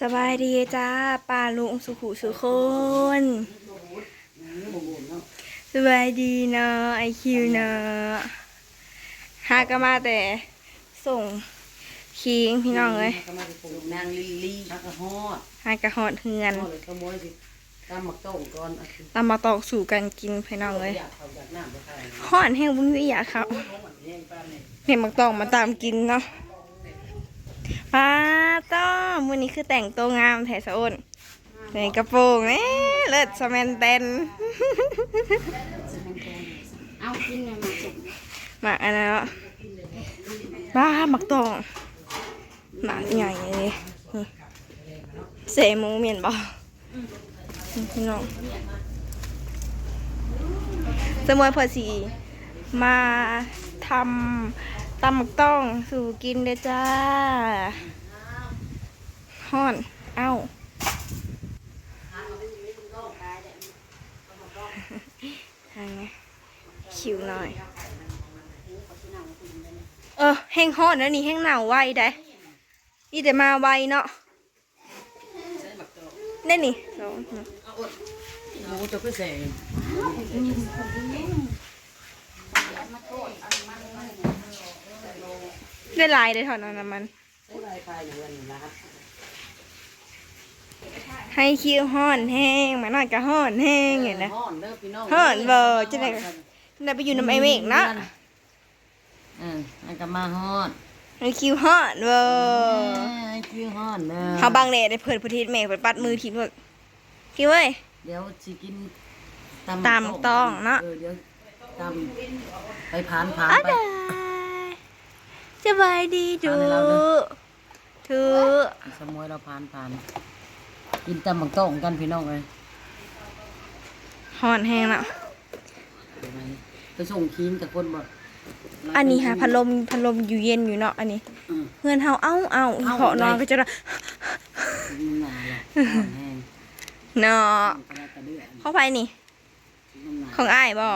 สบายดีจ้าป้าลุงสุขุสุคนสบายดีเนาะไอคิวเนาะหาก็มาแต่ส่งคิงพี่น้องเลยก็มาปลูกนางลิลลี่พักกระฮอดหากระหอดเฮือนฮอดเลยขโมยสิตามหมักโต้งก่อนเอาสิตามมาตอกสู่กันกินพี่น้องเลยอยากเขาอยากน้ำไปขายหอนแห้งบุ้งวิอยากเขาเห็นมักตองมาตามกินเนาะ ป้าต้องวันนี้คือแต่งตัวงามแถสะอ้นใส่กระโปรงนี่เลิศสแมนเตนเอากินหน่อยมาสุกหมากอันนั้นเนาะบ้าหมักตองหมากใหญ่เลยนี่เสหมูเมียนบ่พี่น้องสมวยพอสีมาทำ ตำหมักต้องสู่กินเด้จ้าฮ้อน เอ้าทางไงคิวหน่อย เออแห้งฮอดแล้วนี่แห้งหนาวไวได้นี่แต่มาไวเนาะนี่นี่สองหมูจะก็ใส่ ได้ลายได้ถอนเอาน้ำมันใส่ลายปลายอยู่วันนี้นะครับให้คิวห่อนแห้งมาหน่อยก็ห่อนแห้งเห็นนะฮ้อนเด้อพี่น้องฮ้อนเว้อจะได้ได้ไปอยู่น้ำไอเมกนะเออให้ก็มาฮอดให้คิวห่อนเว้อไอ้คือฮ้อนเด้อเขาบางเดได้เปิดประเทศเมกเปิดปัดมือทีเพิ่งคิวเว้ยเดี๋ยวสิกินตำต้องเนาะเออเดี๋ยวตำไปผ่านผ่านอะไปไสบายดีจูเอาเลยเราเด้อถือสมวยเราผ่านผ่านกินตำหมักโต้งกันพี่น้องเลยห่อนแห้งแล้วไปส่งคีนกับคนบ่อันนี้ค่ะพัดลมพัดลมอยู่เย็นอยู่เนาะอันนี้อืมเพื่อนเฮาเอ้าเอ้าเอ้าเพาะนอนไหนก็จะได้มันหนาแหละอ่อนแห้งเนาะกระดาษกระเดื่องเข้าไปนี่น้ำหนาของอ้ายบ่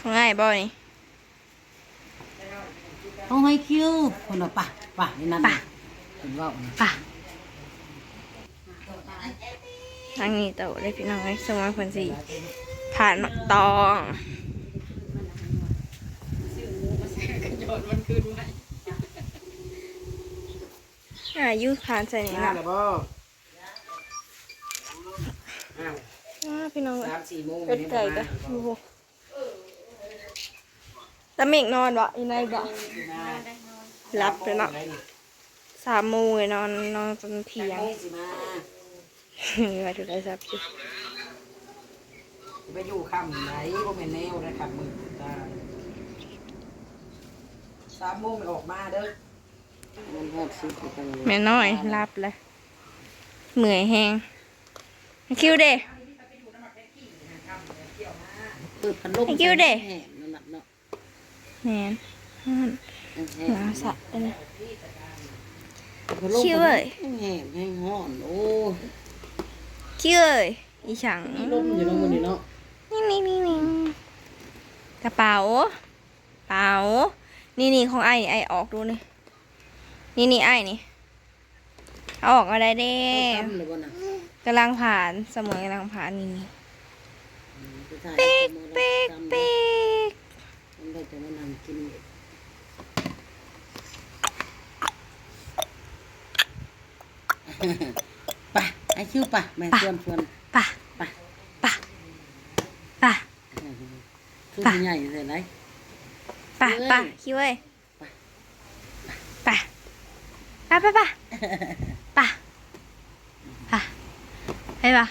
ของอ้ายบ่นี่ ต้องให้คิวคนละป่ะป่ะนี่นั่นป่ะเป็นว่าวนะป่ะทางนี้เต่าได้พี่น้องไอ้สมัยคนสี่ผ่านมักตองอายุผ่านใส่นี่หน้านะเลยบ่อ้าวอ่าพี่น้องสามสี่โมงเป็ดไก่กันโอ้โห ตะเมกนอนบ่อีนายบ่รับเลยเนาะสามโมงเลยนอนนอนจนเที่ยงสิมาว่าถูกได้สับอยู่ไปอยู่ค่ำไหนบ่แม่นแนวนะครับมือตาสามโมงออกมาเด้อมันฮอดสิบไปเลยแม่น้อยรับเลยเหนื่อยแฮงคิวเด้เปิดพัดลมให้คิวเด้ แมนฮั่นแห้งหนาสะเลยนะพัดลมคิวเอ้ยแห้งแห้งฮ้อนโอ้คิวเอ้ยอีฉังมีลมอยู่เนาะมื้อนี้เนาะนี่นี่นี่นี่กระเป๋าเป๋า นี่นี่ของไอ้นี่ไอ้ออกดูนี่นี่นี่ไอ้นี่เอาออกมาได้เด้ตั้มเลยบ่น่ะกำลังผ่านเสมอกำลังผ่านนี่นี่ไปถ่ายเป๊กมือเป๊กตั้มเป๊กมัน ได้จะมานั่งกินไปไอ้คิวไปแม่ชวนชวนป่ะไปป่ะป่ะคือไปใหญ่เลยไรป่ะเอ้ยป่ะคิวเอ้ยไปป่ะป่ะป่ะป่ะป่ะป่ะไปป่ะป่ะ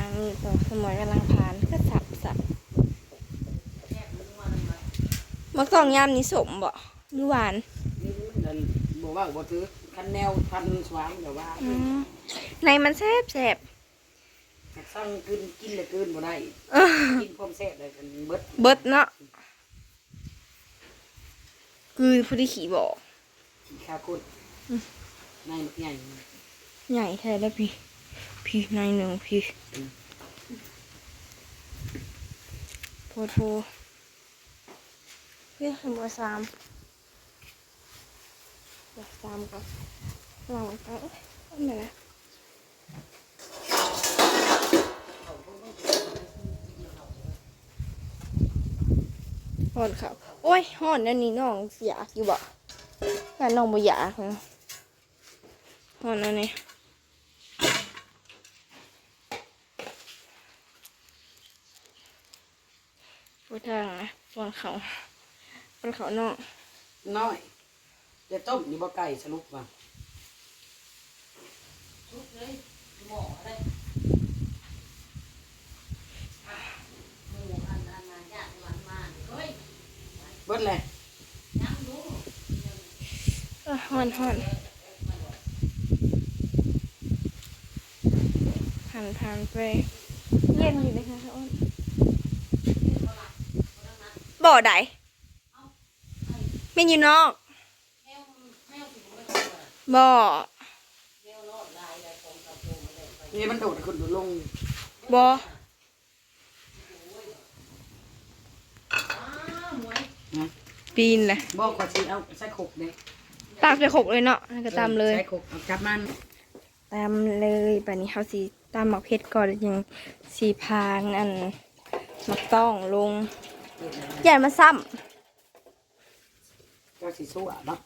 มาทางนี้ต่อสมอยกำลังผ่านก็สับสับมะกอกยามนี้สมบ่หรือหวานบอกว่าบ่ถือคันแนวพันสวางแต่ว่าอืมในมันแซ่บแซ่บสั่งกินกินเลยกินบ่ได้เออกินความแซ่บเลยกันเบิดเบิดเนาะคือผู้ที่ขี่บอกขี้ข้าวคุดนายใหญ่ใหญ่แท้แล้วพี่ พี่ในหนึ่งพี่โพโทเฮ้ยเบอร์สามตามก่อนลังก็เอ้ยไม่ละหอนเขาโอ้ยหอนนั่นนี่น้องเสียอยู่บ่แต่น้องบ่อยากนะหอนนั่นนี่ พูดทางนะบนเขาบนเขาน้องน้อยจะต้มนี่บ่ไก่สรุปว่าเบิดเลยเอ้อหอนหอนหันผ่านไปเย็นอยู่เลยค่ะท่าน บ่อใดไม่อยู่นอกบ่อนี่มันโดดขึ้นโดดลงบ่อนะปีนเลยบอกว่าสิเอาใส่ขกเด้ตามจะขกเลยเนาะแล้วก็ตามเลยใส่ขกเอากลับมันตามเลยบัดนี้เขาสีตามหมักเพชรก่อนยังสีพานอันหมักต้องลง ใหญ่มาซ้ก็สิสู้อะเนาะ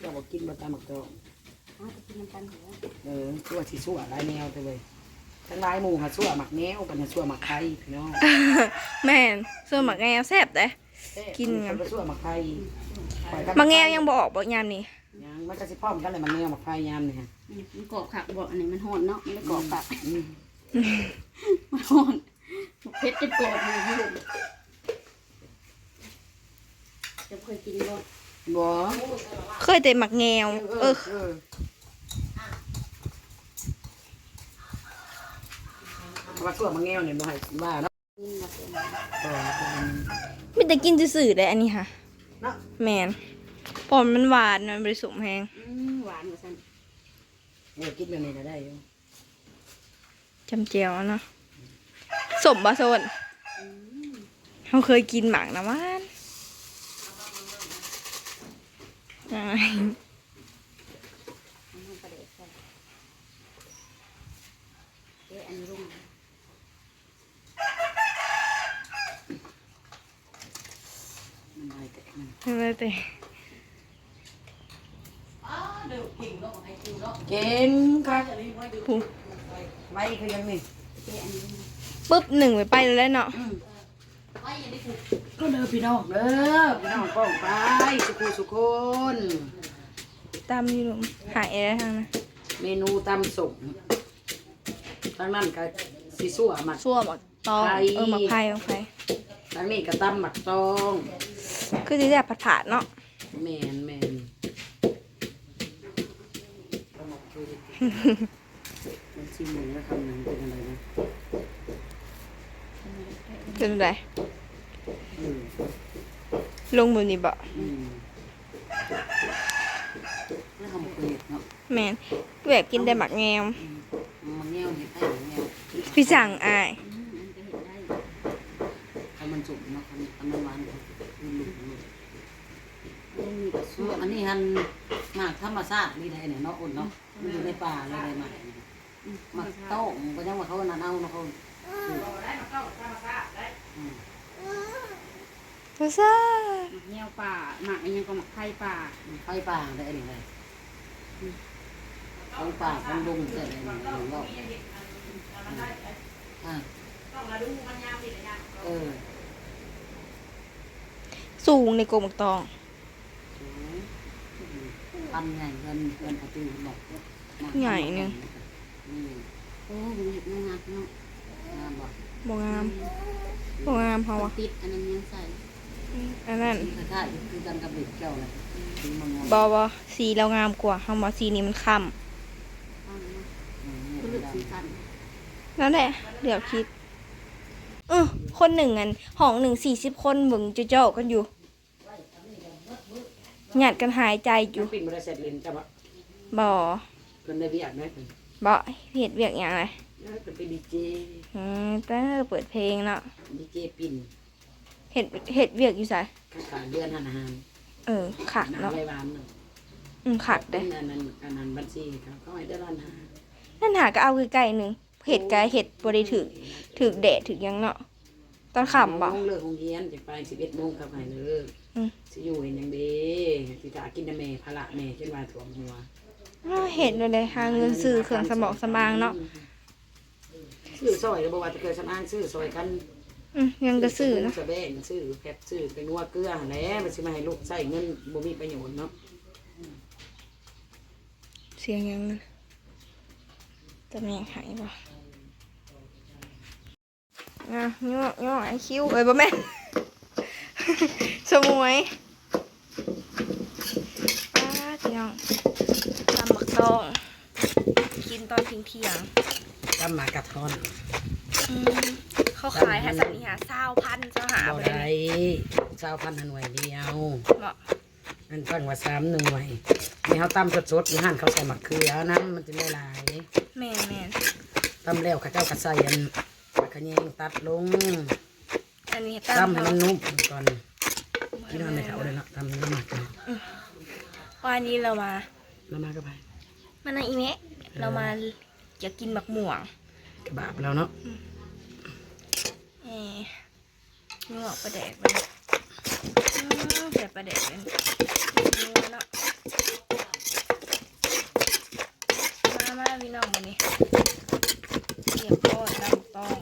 เราบอกกินบ่ตามหมักตองเอาไปกินน้ำกันเหรอเออสู้สิสู้หลายแนวไปเลยทั้งหลายหมู่หาสู้หมักแนวปัญญาสู้หมักไข่พี่น้องำแม่นส่วนหมักแงวแซ่บเด้กินไงมันก็สู้หมักไข่หมักแงวยังบออกบอกยามนี้ยังมันก็สิพร้อมกันเลยหมักแนวหมักไข่ยามนี่ฮะอืมมันกรอบขักบอกอันนี้มันหอนเนาะมันได้กรอบขักอืมมันหอนเพชรจะกรอบมือพี่ลูก จะเคยกินบ่บ่เคยแต่หมักแงว เออเออว่าสู้หมักแนวเนี่ยบ่ให้ว่าเนาะกินมาเป็นเออมีแต่กินซื่อๆได้อันนี้ค่ะเนาะแมนปอมมันหวานมันบริสุทธิ์แฮงอืมหวานกว่าซั่นเออกินแบบนี้ก็ได้อยู่จำเจียวเนาะสมบะโซนเขาเคยกินหมากนะมันอ้าย เอามาประเดี๋ยว ใส่เอ๊ะอันนี้รุ่งมันได้แต่มันทำไมแต่เก่งครับผู้ไว้คือยังนี่เอ๊ะอันนี้รุ่งปุ๊บหนึ่งไปไปแล้วเนาะก็ เด้อพี่น้องเด้อพี่น้องป้องไปสุขุสุคนตามอยู่หนุ่มหายแล้วทางนะเมนูตำสุกทางนั้นก็สิสั่วหมัก ซั่วหมักตองไผ่ เออหมักไผ่หมักไผ่ทางนี้ก็ตำหมักตองคือที่แบบผัดๆเนาะแมนแมนมันชิมหนึ่งแล้วคำหนึ่งเป็นอะไรนะเป็นไรอืม ลงบนนี้บ่อืมแล้วเขาบอกเคยเห็ดเนาะแมนแบบกินแต่หมักแงวมันแง่วเห็ดได้หรือแง่วพี่สั่งอาย อืมอันก็เห็นได้ใครมันสุกเนาะอันนั้นหวานกว่าอืมอืมอันนี้มีกระส่สุวนนอันนี้หันหมากธรรมชาตินี่ได้เนี่ยเนาะอุ่นเนาะมันอยู่ในป่าเลยได้หมากเนี่ยหมากโต้งก็ยังว่าเขานั่นเอาเนาะเขาปลูกอืม ภาษาหมักเงี้ยวป่าหมักอันยังก็หมักไข่ป่าไฟป่าได้อันนี้เลยของป่าของดงเกิดอะไรเนี่ยหลวงเราอ่าเออสูงในกลมหมักตองพันใหญ่เงินเงินประตูบอกใหญ่หนึ่งอืมโอ้มันเห็ดน่ารักเนาะงามบอกบ่งามบ่งามเพราะว่าติดอันนั้นยังใส่ อันนั้นคล้ายๆคือกันกับเด็กแก้วเลยสีมังงบอบอสีเรางามกว่าคำว่าสีนี้มันค่ข้างเนาะมันเลือกสีสันำนั่นแหละเดี๋ยวคิดเออคนหนึ่งอันห้องหนึ่งสี่สิบคนเบึงจะเจ้ากันอยู่หยาดกันหายใจออยู่ยู่ปิ่นบริษัทเลนจะบอกบ่เพิ่นได้เบียดไหมเพิ่นบ่เหตุเวียกอย่างไรเอ้ยเพิ่นเป็นดีเจอืมแต่เปิดเพลงเนาะดีเจปิ่น เหตุเหตุเวียกอยู่ไสข้างๆเดือนหันอาหารเออขักหนาเนาะไว้บานหนึ่งอืมขัดเป็เด้นอันนั้นอันนั้นบัญชีเขาเขาให้ได้ล้านห้านั่นหาก็เอาคือไก่หนึ่งเห็ดกายเห็ดบริถึกถึกแดดถึกหยังเนาะตอนขำบ่ โมงเลิกโรงเรียนจะไปสิบเอ็ดโมงกลับไปเลิกอืม สิอยู่เห็นอย่างดีสิถากินแต่แม่พละแม่จนว่าถ่วมหัวอ้าวเห็ดเลยเลยหาเงินซื้อเครื่องสมองสมางเนาะ ซื้อซอยแล้วบอกว่าจะเกิดสำอางซื้อซอยกัน อืมยังก็ซื้อเนาะสะแบงซื้อแผบซื้อเป็นนัวเกลือหั่นแหล้วมันสิมาให้ลูกใส่เงินบ่มีประโยชน์เนาะเสียงยังนะจะแม่งหายบ่อะย่อย่อไอคิวเอ้ยบ่แม่น สมวยป้าพี่น้องตำบักตองกินตอนทิ้งเที่ยงกำหมากระท้อนอืม เขาขายให้สันนิหาเศร้าพันเจ้าหาบ่ไปเลได้ยเจ้าพันหน่วยเดียว เหมาะอันฟังว่าสามหน่วยนี่เขาตำสดๆอยู่หั่นเขาใส่มะเขือน้ำมันจะไม่หลายแม่นแม่นตำแล้วเข้าเจ้ากระใส่อันมะขะแยงตัดลงอันนี้ตำให้มันนุ่มก่อนที่นอนในเขาเลยเนาะตำน้ำหมักกันวันนี้เรามาน้ำหมักก็ไปมาในอีเมะเรามาอยากกินบักหม่วงกระบาบแล้วเนาะ่งอกประเด็กมันแต่ประเด็กเป็นนัวเนาะมามาพี่น้องมานี่เรียบร้อยน้ำตอง